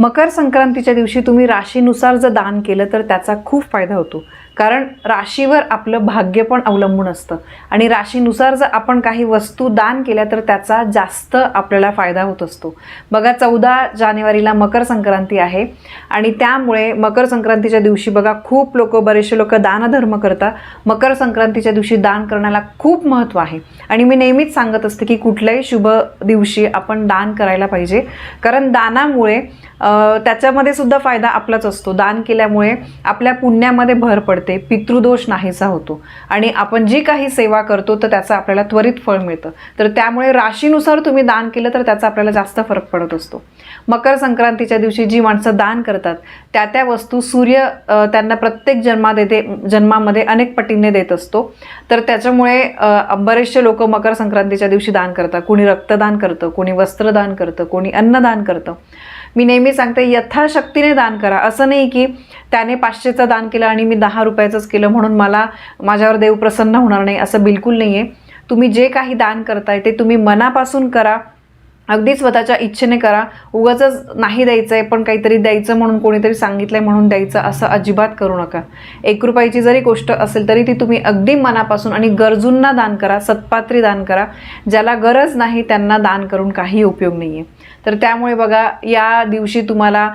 मकर संक्रांतीच्या दिवशी तुम्ही राशीनुसार जर दान केलं तर त्याचा खूप फायदा होतो. कारण राशीवर आपलं भाग्य पण अवलंबून असतं. आणि राशीनुसार जर आपण काही वस्तू दान केल्या तर त्याचा जास्त आपल्याला फायदा होत असतो. बघा चौदा जानेवारीला मकर संक्रांती आहे. आणि त्यामुळे मकर संक्रांतीच्या दिवशी बघा खूप लोक बरेचसे लोक दानधर्म करतात. मकर संक्रांतीच्या दिवशी दान करण्याला खूप महत्त्व आहे. आणि मी नेहमीच सांगत असते की कुठल्याही शुभ दिवशी आपण दान करायला पाहिजे. कारण दानामुळे त्याच्यामध्ये सुद्धा फायदा आपलाच असतो. दान केल्यामुळे आपल्या पुण्यामध्ये भर पडते. पितृदोष नाहीसा होतो. आणि आपण जी काही सेवा करतो तर त्याचं आपल्याला त्वरित फळ मिळतं. तर त्यामुळे राशीनुसार तुम्ही दान केलं तर त्याचा आपल्याला जास्त फरक पडत असतो. मकर संक्रांतीच्या दिवशी जी माणसं दान करतात त्या त्या वस्तू सूर्य त्यांना प्रत्येक जन्मा देते जन्मामध्ये अनेक पटींनी देत असतो. तर त्याच्यामुळे बरेचसे लोक मकर संक्रांतीच्या दिवशी दान करतात. कोणी रक्तदान करतं कोणी वस्त्रदान करतं कोणी अन्नदान करतं. मी नेहमी सांगते यथाशक्तीने दान करा. असं नाही की त्याने पाचशेचं दान केलं आणि मी दहा रुपये रुपयाचंच केलं म्हणून मला माझ्यावर देव प्रसन्न होणार नाही असं बिलकुल नाही आहे तुम्ही जे काही दान करताय ते तुम्ही मनापासून करा. अगदी स्वतःच्या इच्छेने करा. उगाच नाही द्यायचं आहे पण काहीतरी द्यायचं म्हणून कोणीतरी सांगितलं आहे म्हणून द्यायचं असं अजिबात करू नका. एक रुपयाची जरी गोष्ट असेल तरी ती तुम्ही अगदी मनापासून आणि गरजूंना दान करा सत्पात्री दान करा. ज्याला गरज नाही त्यांना दान करून काही उपयोग नाही आहे तर त्यामुळे बघा या दिवशी तुम्हाला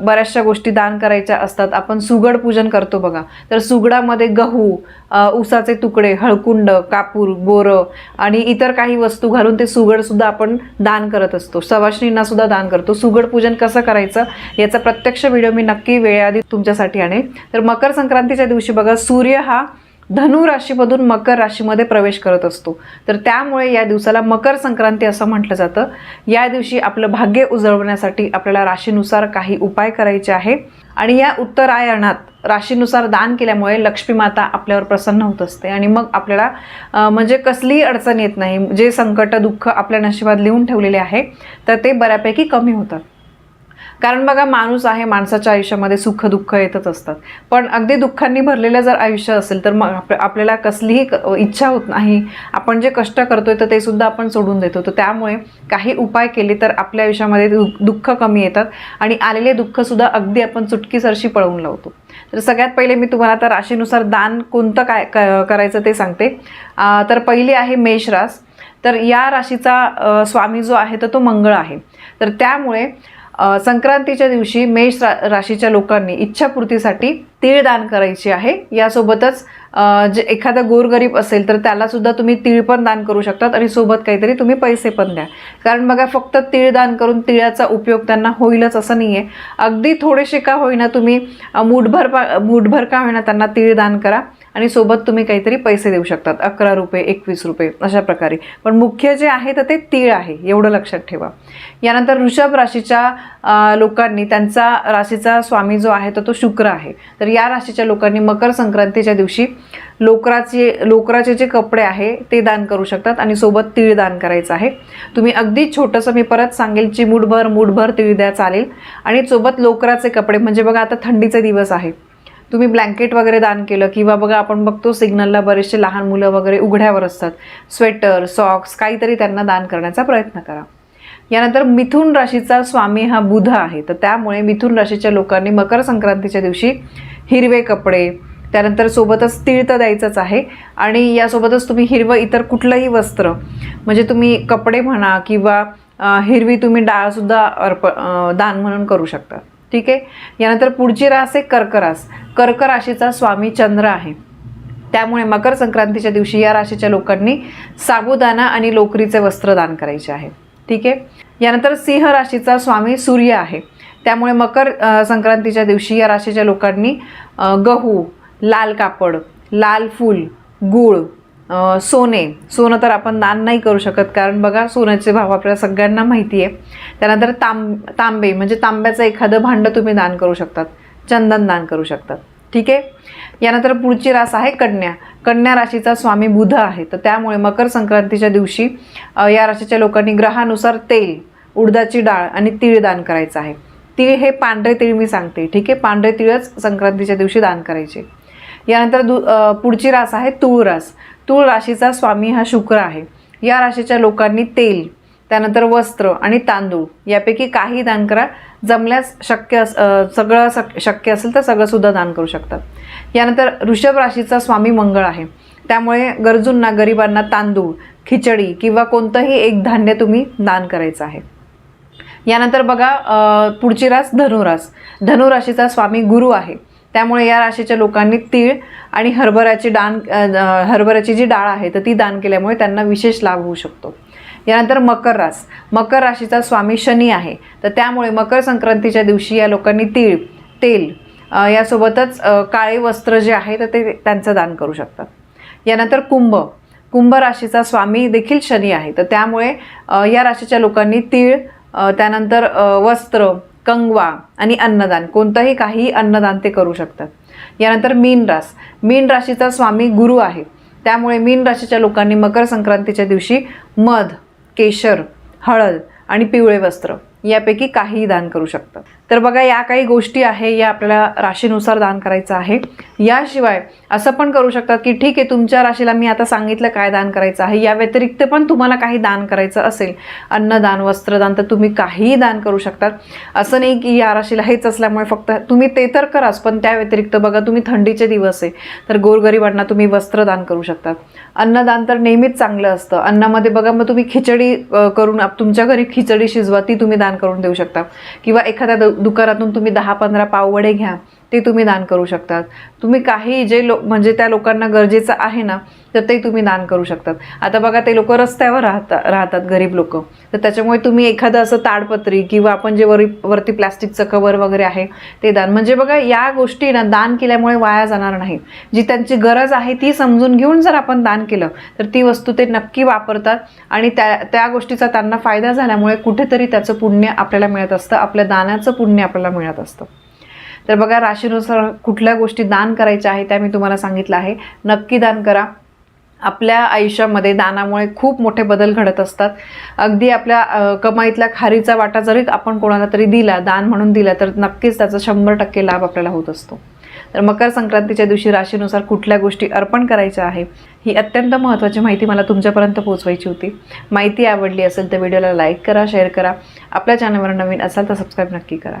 बऱ्याचशा गोष्टी दान करायच्या असतात. आपण सुगड पूजन करतो बघा. तर सुगडामध्ये गहू उसाचे ऊसाचे तुकडे हळकुंड कापूर बोरं आणि इतर काही वस्तू घालून ते सुगडसुद्धा आपण दान करत असतो. सवाशणींना सुद्धा दान करतो. सुगड पूजन कसं करायचं याचा प्रत्यक्ष व्हिडिओ मी नक्की वेळेआधी तुमच्यासाठी आणेल तर मकर संक्रांतीच्या दिवशी बघा सूर्य हा धनु राशीमधून मकर राशीमध्ये प्रवेश करत असतो. तर त्यामुळे या दिवसाला मकर संक्रांती असं म्हटलं जातं. या दिवशी आपलं भाग्य उजळवण्यासाठी आपल्याला राशीनुसार काही उपाय करायचे आहे. आणि या उत्तरायणात राशीनुसार दान केल्यामुळे लक्ष्मी माता आपल्यावर प्रसन्न होत असते. आणि मग आपल्याला म्हणजे कसलीही अडचण येत नाही. जे संकट दुःख आपल्या नशिबात लिहून ठेवलेले आहे तर ते बऱ्यापैकी कमी होतात. कारण बघा माणूस आहे माणसाच्या आयुष्यामध्ये सुख दुःख येतच असतात. पण अगदी दुःखांनी भरलेलं जर आयुष्य असेल तर मग आप- आपल्याला कसलीही क- इच्छा होत नाही. आपण जे कष्ट करतोय तर ते सुद्धा आपण सोडून देतो. तर त्यामुळे काही उपाय केले तर आपल्या आयुष्यामध्ये दु- दुःख कमी येतात आणि आलेले दुःखसुद्धा अगदी आपण चुटकीसरशी पळवून लावतो. तर सगळ्यात पहिले मी तुम्हाला आता राशीनुसार दान कोणतं काय क- करायचं ते सांगते. तर पहिली आहे मेषरास तर या राशीचा स्वामी जो आहे तर तो मंगळ आहे. तर त्यामुळे संक्रांतीच्या दिवशी मेष रा राशीच्या लोकांनी इच्छापूर्तीसाठी तीळ दान करायची आहे. यासोबतच जे एखादा गोरगरीब असेल तर त्यालासुद्धा तुम्ही तीळ पण दान करू शकतात आणि सोबत काहीतरी तुम्ही पैसे पण द्या. कारण बघा फक्त तीळ दान करून तिळाचा उपयोग त्यांना होईलच असं नाही आहे अगदी थोडेसे का होईना तुम्ही मूठभर पा मूठभर का होईना त्यांना तीळ दान करा. आणि सोबत तुम्ही काहीतरी पैसे देऊ शकतात अकरा रुपये एकवीस रुपये अशा प्रकारे. पण मुख्य जे आहे तर ते तीळ आहे एवढं लक्षात ठेवा. यानंतर वृषभ राशीच्या लोकांनी त्यांचा राशीचा स्वामी जो आहे तर तो शुक्र आहे. तर या राशीच्या लोकांनी मकर संक्रांतीच्या दिवशी लोकराचे लोकराचे जे कपडे आहे ते दान करू शकतात आणि सोबत तीळ दान करायचं आहे. तुम्ही अगदी छोटंसं मी परत सांगेल चिमूटभर मूठभर तीळ द्या चालेल. आणि सोबत लोकराचे कपडे म्हणजे बघा आता थंडीचे दिवस आहे. तुम्ही ब्लँकेट वगैरे दान केलं किंवा बघा आपण बघतो सिग्नलला बरेचसे लहान मुलं वगैरे उघड्यावर असतात. स्वेटर सॉक्स काहीतरी त्यांना दान करण्याचा प्रयत्न करा. यानंतर मिथुन राशीचा स्वामी हा बुध आहे. तर त्यामुळे मिथुन राशीच्या लोकांनी मकर संक्रांतीच्या दिवशी हिरवे कपडे त्यानंतर सोबतच तीळ तर द्यायचंच आहे. आणि यासोबतच तुम्ही हिरवं इतर कुठलंही वस्त्र म्हणजे तुम्ही कपडे म्हणा किंवा हिरवी तुम्ही डाळसुद्धा अर्प दान म्हणून करू शकता. ठीक आहे? यानंतर पुढची रास आहे कर्क रास कर्क राशीचा स्वामी चंद्र आहे. त्यामुळे मकर संक्रांतीच्या दिवशी या राशीच्या लोकांनी साबुदाणा आणि लोकरीचे वस्त्र दान करायचे आहे. ठीक आहे? यानंतर सिंह राशीचा स्वामी सूर्य आहे. त्यामुळे मकर संक्रांतीच्या दिवशी या राशीच्या लोकांनी गहू लाल कापड लाल फूल गूळ सोने. सोनं तर आपण दान नाही करू शकत कारण बघा सोन्याचे भाव आपल्याला सगळ्यांना माहिती आहे. त्यानंतर तांब तांबे म्हणजे तांब्याचं एखादं भांडं तुम्ही दान करू शकतात. चंदन दान करू शकतात. ठीक आहे? यानंतर पुढची रास आहे कन्या. कन्या राशीचा स्वामी बुध आहे. तर त्यामुळे मकर संक्रांतीच्या दिवशी या राशीच्या लोकांनी ग्रहानुसार तेल उडदाची डाळ आणि तीळ दान करायचं आहे. तीळ हे पांढरे तीळ मी सांगते. ठीक आहे? पांढरे तीळच संक्रांतीच्या दिवशी दान करायचे. यानंतर दु पुढची रास आहे तूळ रास. तूळ राशीचा स्वामी हा शुक्र आहे. या राशीच्या लोकांनी तेल त्यानंतर वस्त्र आणि तांदूळ यापैकी काही दान करा. जमल्यास शक्य अस सगळं शक- शक्य असेल तर सगळंसुद्धा दान करू शकतात. यानंतर ऋषभ राशीचा स्वामी मंगळ आहे. त्यामुळे गरजूंना गरिबांना तांदूळ खिचडी किंवा कोणतंही एक धान्य तुम्ही दान करायचं आहे. यानंतर बघा पुढची रास धनुरास. धनुराशीचा स्वामी गुरु आहे. त्यामुळे या राशीच्या लोकांनी तीळ आणि हरभऱ्याची दान हरभऱ्याची जी डाळ आहे तर ती दान केल्यामुळे त्यांना विशेष लाभ होऊ शकतो. यानंतर मकर रास. मकर राशीचा स्वामी शनी आहे. तर त्यामुळे मकर संक्रांतीच्या दिवशी या लोकांनी तीळ तेल यासोबतच काळे वस्त्र जे आहे तर ते त्यांचं दान करू शकतात. यानंतर कुंभ. कुंभ राशीचा स्वामी देखील शनी आहे. तर त्यामुळे या राशीच्या लोकांनी तीळ त्यानंतर वस्त्र कंगवा आणि अन्नदान. कोणतंही काही अन्नदान ते करू शकतात. यानंतर मीन रास. मीन राशीचा स्वामी गुरु आहे. त्यामुळे मीन राशीच्या लोकांनी मकर संक्रांतीच्या दिवशी मध केशर हळद आणि पिवळे वस्त्र यापैकी काहीही दान करू शकतात. तर बघा या काही गोष्टी आहे या आपल्याला राशीनुसार दान करायचं आहे. याशिवाय असं पण करू शकतात की ठीक आहे तुमच्या राशीला मी आता सांगितलं काय दान करायचं आहे. या व्यतिरिक्त पण तुम्हाला काही दान करायचं असेल. अन्नदान वस्त्रदान तर तुम्ही काहीही दान करू शकतात. असं नाही की या राशीला हेच असल्यामुळे फक्त तुम्ही ते तर कराच पण त्या व्यतिरिक्त बघा तुम्ही थंडीचे दिवस आहे. तर गोरगरिबांना तुम्ही वस्त्रदान करू शकतात. अन्नदान तर नेहमीच चांगलं असतं. अन्नामध्ये बघा मग तुम्ही खिचडी करून तुमच्या घरी खिचडी शिजवा ती तुम्ही दान करून देऊ शकता. किंवा एखाद्या दुकानातून तुम्ही दहा पंधरा पाववडे घ्या. ते तुम्ही दान करू शकतात. तुम्ही काही जे लो म्हणजे त्या लोकांना गरजेचं आहे ना तर ते तुम्ही दान करू शकतात. आता बघा ते लोक रस्त्यावर राहतात राहतात गरीब लोक. तर त्याच्यामुळे तुम्ही एखादं असं ताडपत्री किंवा आपण जे वरी वरती प्लॅस्टिकचं कवर वगैरे आहे ते दान. म्हणजे बघा या गोष्टी ना दान केल्यामुळे वाया जाणार नाही जी त्यांची गरज आहे ती समजून घेऊन जर आपण दान केलं तर ती वस्तू ते नक्की वापरतात आणि त्या त्या गोष्टीचा त्यांना फायदा झाल्यामुळे कुठेतरी त्याचं पुण्य आपल्याला मिळत असतं. आपल्या दानाचं पुण्य आपल्याला मिळत असतं. तर बघा राशीनुसार कुठल्या गोष्टी दान करायच्या आहे त्या मी तुम्हाला सांगितलं आहे. नक्की दान करा. आपल्या आयुष्यामध्ये दानामुळे खूप मोठे बदल घडत असतात. अगदी आपल्या कमाईतला खारीचा वाटा जरी आपण कोणाला तरी दिला दान म्हणून दिला तर नक्कीच त्याचा शंभर टक्के लाभ आपल्याला होत असतो. तर मकर संक्रांतीच्या दिवशी राशीनुसार कुठल्या गोष्टी अर्पण करायच्या आहे ही अत्यंत महत्त्वाची माहिती मला तुमच्यापर्यंत पोहोचवायची होती. माहिती आवडली असेल तर व्हिडिओला लाईक करा शेअर करा. आपल्या चॅनलवर नवीन असाल तर सबस्क्राईब नक्की करा.